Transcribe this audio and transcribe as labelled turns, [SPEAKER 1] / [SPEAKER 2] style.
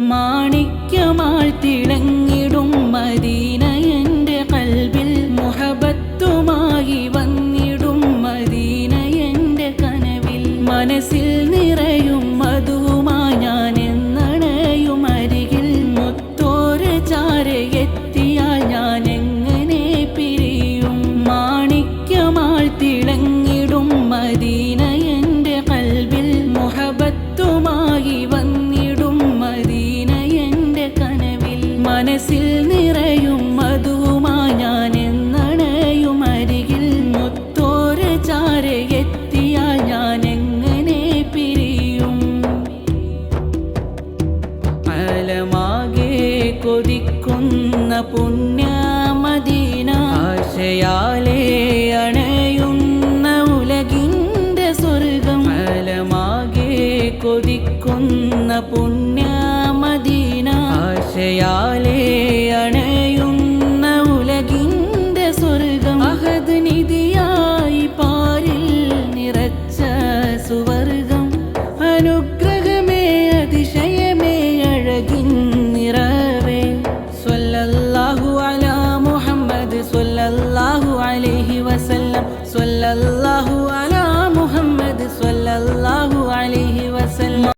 [SPEAKER 1] മാണിക്യമാൾ തിളങ്ങിടും Medina എന്റെ കൽവിൽ. മുഹബത്തുമായി വന്നിടും മദീന എന്റെ കനവിൽ. മനസ്സിൽ നിറയും മനസ്സിൽ നിറയും മധുവുമായി ഞാൻ എന്നണയും അരികിൽ മുത്തോര ചാരയെത്തിയാൽ ഞാൻ എങ്ങനെ പിരിയും? അലമാകെ കൊതിക്കുന്ന പുണ്യമദീന ആശയാലേ അണയുന്ന ഉലകിന്റെ സ്വർഗം. അലമാകെ കൊതിക്കുന്ന പുണ്യമദീന ആശയാലേ അണയുന്ന ഉലകിന്റെ സ്വർഗം. അഹദ് നിധിയായി പാരിൽ നിറച്ച സുവർഗം. അനുഗ്രഹമേ അതിശയമേ അഴകിൻ നിറവേ. സ്വല്ലല്ലാഹു അലാ മുഹമ്മദ് സ്വല്ലല്ലാഹു അലൈഹി വസല്ലം.